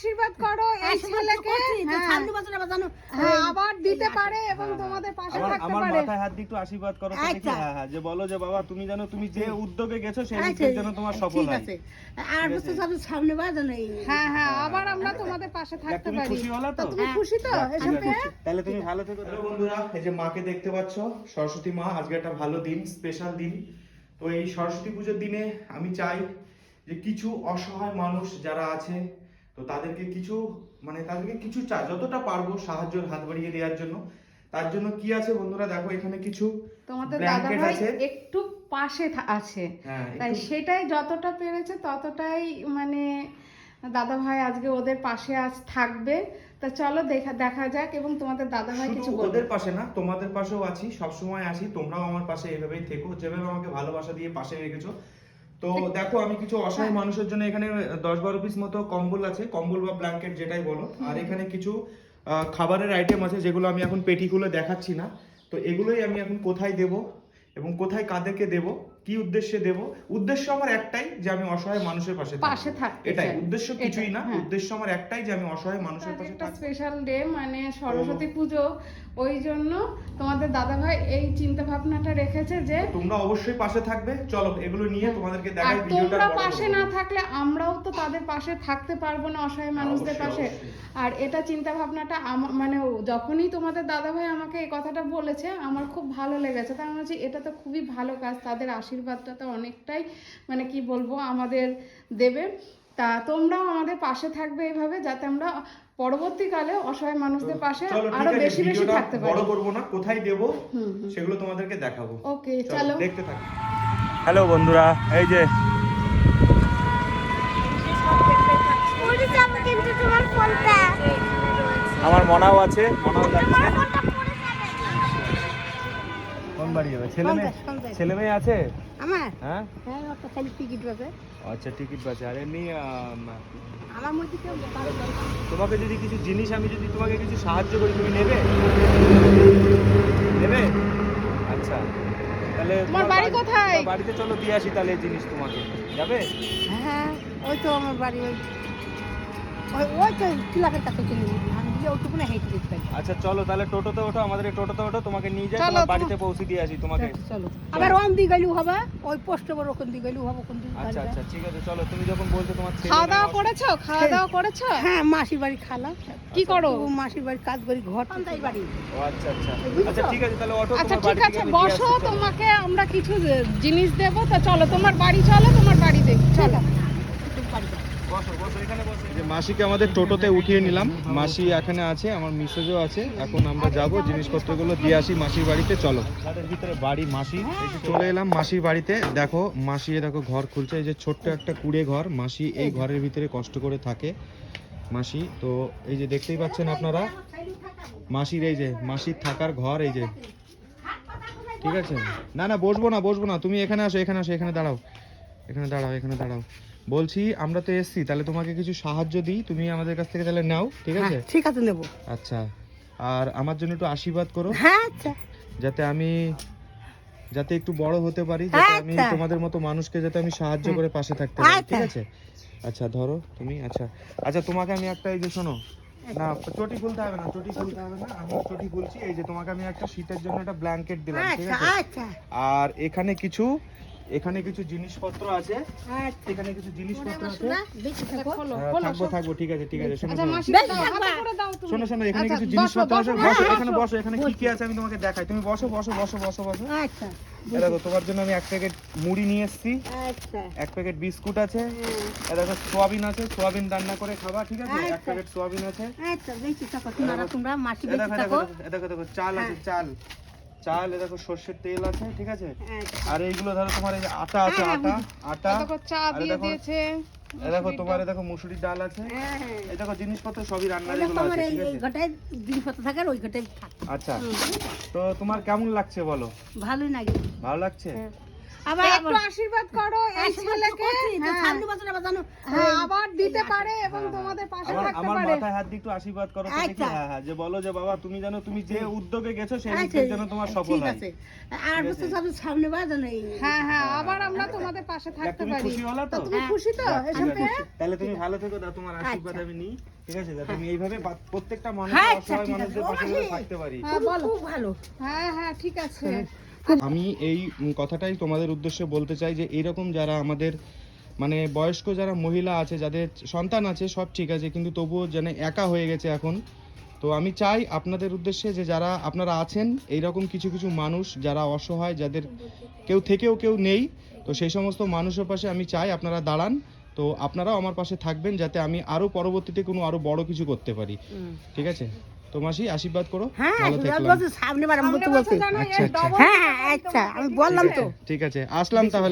আশীর্বাদ করো এই ছেলেকে। হ্যাঁ, আবার হ্যাঁ, এই- আবার দিতে পারে এবং হ্যাঁ, তোমাদের পাশে থাকতে আমার মাথায় হাত দিয়ে একটু আশীর্বাদ করো দেখি। আচ্ছা। হ্যাঁ হ্যাঁ যে বলো যে বাবা তুমি জানো তুমি যে উদ্যোগে গেছো সেই আচ্ছা, উদ্যোগ যেন তোমার সফল ঠিক হয় আছে। আর সামনে বার জানো, এই- হ্যাঁ হ্যাঁ আবার আমরা তোমাদের পাশে থাকতে তুমি পারি। খুশি হলা তো? তুমি হ্যাঁ। খুশি তো? এসব? তাহলে তুমি ভালো থেকো বন্ধুরা এই যে মাকে দেখতে পাচ্ছ সরস্বতী মা আজকে একটা ভালো দিন স্পেশাল দিন। তো এই সরস্বতী পুজোর দিনে আমি চাই যে কিছু অসহায় মানুষ যারা আছে তো তাদেরকে কিছু মানে তাদেরকে কিছু চাই যতটা পারব সাহায্যের হাত বাড়িয়ে দেওয়ার জন্য। তার জন্য কি আছে বন্ধুরা? দেখো এখানে কিছু তোমাদের দাদা ভাই একটু পাশে আছে। হ্যাঁ তাই সেটাই যতটা পেরেছে ততটাই মানে দাদা ভাই আজকে ওদের পাশে আজ থাকবে। তা চলো দেখা দেখা যাক এবং তোমাদের দাদা ভাই কিছু ওদের পাশে না তোমাদের পাশেও আছি সবসময় আছি তোমরাও আমার পাশে এভাবেই থেকো। যেভাবে আমাকে ভালোবাসা দিয়ে পাশে রেখেছো তো দেখো আমি কিছু অসহায় মানুষের জন্য এখানে দশ বারো পিস মতো কম্বল আছে। কম্বল বা ব্ল্যাঙ্কেট যেটাই বলো। আর এখানে কিছু খাবারের আইটেম আছে যেগুলো আমি এখন পেটিগুলো দেখাচ্ছি না। তো এগুলোই আমি এখন কোথায় দেব এবং কোথায় কাদেরকে দেব? কি উদ্দেশ্যে দেব? উদ্দেশ্য আমার একটাই যে আমি অসহায় মানুষের পাশে পাশে থাকতে এটাই। উদ্দেশ্য কিছুই না। হ্যাঁ। উদ্দেশ্য আমার একটাই যে আমি অসহায় মানুষের পাশে একটা স্পেশাল ডে মানে সরস্বতী পুজো। ওই জন্য তোমাদের দাদা ভাই এই চিন্তা ভাবনাটা রেখেছে যে তোমরা অবশ্যই পাশে থাকবে। চলো এগুলো নিয়ে তোমাদেরকে আর দেখাই ভিডিওটা তোমরা পাশে না থাকলে আমরাও তো তাদের পাশে থাকতে পারব না অসহায় মানুষদের পাশে। আর এটা চিন্তা ভাবনাটা মানে যখনই তোমাদের দাদা ভাই আমাকে এই কথাটা বলেছে আমার খুব ভালো লেগেছে। তার মানে হচ্ছে এটা তো খুবই ভালো কাজ তাদের আশীর্বাদটা তো অনেকটাই মানে কি বলব আমাদের দেবে। তা তোমরাও আমাদের পাশে থাকবে এইভাবে যাতে আমরা পরবর্তীকালে অসহায় মানুষদের পাশে আরও বেশি বেশি থাকতে বড় পারি করব না কোথায় দেবো সেগুলো তোমাদেরকে দেখাবো। ওকে চলো দেখতে থাকো। হ্যালো বন্ধুরা এই যে। আমার মনাও আছে মনাও যাচ্ছে ফোনটা পড়ে যাবে। কোন বাড়ি যাবে ছেলে মেয়ে। ছেলে মেয়ে আছে? আমার? হ্যাঁ? হ্যাঁ তো খালি টিকিট আছে আচ্ছা টিকিট আছে আর এমনি আমার মধ্যে কেউ তোমাকে যদি কিছু জিনিস আমি যদি তোমাকে কিছু সাহায্য করি তুমি নেবে? নেবে? আচ্ছা। তাহলে তোমার বাড়ি কোথায়? বাড়িতে চলো দিয়ে আসি তাহলে জিনিস তোমাকে। যাবে? হ্যাঁ ওই তো আমার বাড়ি ওই ওই তো ক্লাবের কাছে চলে গেছি আমি গিয়ে ওইটুকু না হেঁটে যেতে পারি। আচ্ছা চলো তাহলে টোটোতে ওঠো আমাদের এই টোটোতে ওঠো তোমাকে নিয়ে যাই তোমার বাড়িতে পৌঁছে দিয়ে আসি তোমাকে। চলো। আবার গেলেও হবে ওই পোস্ট ওভার ওখান দিয়ে গেলেও হবে কোন দিকে আচ্ছা আচ্ছা ঠিক আছে চলো তুমি যখন বলছো তোমার ছেলে খাওয়া দাওয়া করেছ? খাওয়া দাওয়া করেছ? হ্যাঁ মাসির বাড়ি খালা কি করো? ও মাসির বাড়ি কাজ করি ঘর সন্ধ্যায় বাড়ি। ও আচ্ছা আচ্ছা। আচ্ছা ঠিক আছে তাহলে অটো আচ্ছা ঠিক আছে বসো তোমাকে আমরা কিছু জিনিস দেব তো চলো তোমার বাড়ি চলো তোমার বাড়ি দেখি চলো বসো বসো এখানে বসো যে মাসিকে আমাদের টোটোতে উঠিয়ে নিলাম। মাসি এখানে আছে আমার মিসেজও আছে। এখন আমরা যাব জিনিসপত্রগুলো দিয়ে আসি মাসির বাড়িতে চলো। ভিতরে বাড়ি মাসি। চলে এলাম মাসির বাড়িতে। দেখো মাসি দেখো ঘর খুলছে। এই যে ছোট্ট একটা কুড়ে ঘর মাসি এই ঘরের ভিতরে কষ্ট করে থাকে। মাসি তো এই যে দেখতেই পাচ্ছেন আপনারা মাসির এই যে মাসির থাকার ঘর এই যে। ঠিক আছে? না না বসবো না বসবো না। তুমি এখানে আসো এখানে আসো এখানে দাঁড়াও। এখানে দাঁড়াও এখানে দাঁড়াও। বলছি আমরা তো এসছি তাহলে তোমাকে কিছু সাহায্য দিই তুমি আমাদের কাছ থেকে তাহলে নাও ঠিক আছে? হ্যাঁ, ঠিক আছে নেব। আচ্ছা আর আমার জন্য একটু আশীর্বাদ করো। হ্যাঁ আচ্ছা। যাতে আমি যাতে একটু বড় হতে পারি যাতে আমি আচ্ছা। তোমাদের মতো মানুষকে যাতে আমি সাহায্য করে পাশে থাকতে পারি আচ্ছা। ঠিক আছে? আচ্ছা ধরো তুমি আচ্ছা। আচ্ছা তোমাকে আমি একটা এই যে শোনো না চটি খুলতে হবে না চটি খুলতে হবে না আমি চটি খুলছি এই যে তোমাকে আমি একটা শীতের জন্য একটা ব্ল্যাঙ্কেট দিলাম ঠিক আচ্ছা আছে? আচ্ছা। আর এখানে কিছু এখানে কিছু জিনিসপত্র আছে। আচ্ছা। এখানে কিছু জিনিসপত্র আছে। শোনা বেঁচে থাকো। খোলো হ্যাঁ, থাকব থাকব ঠিক আছে ঠিক আছে শোনো আচ্ছা শোনো। এখানে আচ্ছা, কিছু বসো, জিনিসপত্র আছে? বসো, বসো হ্যাঁ, এখানে বসো। বসো এখানে কি কি আছে আমি তোমাকে দেখাই। তুমি বসো বসো বসো বসো বসো। আচ্ছা দেখো তোমার জন্য আমি এক প্যাকেট মুড়ি নিয়ে এসেছি। আচ্ছা। এক প্যাকেট বিস্কুট আছে। দেখো সোয়াবিন আছে সোয়াবিন রান্না করে খাবা ঠিক আছে? এক। প্যাকেট সোয়াবিন আছে। আচ্ছা দেখো দেখো চাল আছে চাল। চাল এ দেখো সর্ষের তেল আছে ঠিক আছে? আচ্ছা আর এইগুলো ধরো তোমার এই যে আটা আছে হ্যাঁ, আটা আটা। দেখো চা দিয়ে দিয়েছে? এই দেখো তোমার এই দেখো মুসুরির ডাল আছে। হ্যাঁ হ্যাঁ। এই দেখো জিনিসপত্র সবই রান্নার এটা এগুলো তোমার আছে এই ঠিক আছে? ঘটায় জিনিসপত্র থাকে ওই ঘটায় থাকে। আচ্ছা। তো তোমার কেমন লাগছে বলো? ভালোই লাগে। ভালো লাগছে? হ্যাঁ। আবার একটু আশীর্বাদ করো এই ছেলেকে। হ্যাঁ। সামনে বছর আবার জানো। হ্যাঁ আবার দিতে পারে এবং তোমাদের পাশে থাকতে আমার মাথায় হাত দিয়ে একটু আশীর্বাদ করো দেখি। আচ্ছা। হ্যাঁ হ্যাঁ যে বলো যে বাবা তুমি জানো তুমি যে উদ্যোগে গেছো সেই আচ্ছা, উদ্যোগ যেন তোমার সফল ঠিক আছে। আর বছর সব সামনে এই হ্যাঁ হ্যাঁ আবার আমরা তোমাদের পাশে থাকতে তুমি পারি। খুশি হলো তো? তুমি হ্যাঁ। খুশি তো? এসব তাহলে তুমি ভালো থেকো দাও তোমার আশীর্বাদ আচ্ছা। আমি নিই। ঠিক আছে? যাতে আমি এইভাবে প্রত্যেকটা মানুষ হ্যাঁ, আচ্ছা, অসহায় মানুষদের পাশে থাকতে পারি। হ্যাঁ খুব ভালো। হ্যাঁ হ্যাঁ ঠিক আছে। আমি এই কথাটাই তোমাদের উদ্দেশ্যে বলতে চাই যে এইরকম যারা আমাদের মানে বয়স্ক যারা মহিলা আছে যাদের সন্তান আছে সব ঠিক আছে কিন্তু তবুও যেন একা হয়ে গেছে এখন। তো আমি চাই আপনাদের উদ্দেশ্যে যে যারা আপনারা আছেন এইরকম কিছু কিছু মানুষ যারা অসহায় যাদের কেউ থেকেও কেউ নেই তো সেই সমস্ত মানুষের পাশে আমি চাই আপনারা দাঁড়ান। তো আপনারাও আমার পাশে থাকবেন যাতে আমি আরও পরবর্তীতে কোনো আরও বড় কিছু করতে পারি। ঠিক আছে? তো মাসি আশীর্বাদ করো। হ্যাঁ সামনে বার আমি তো বলছি। আচ্ছা, হ্যাঁ আচ্ছা আমি বললাম তো। ঠিক আছে। আসলাম তাহলে।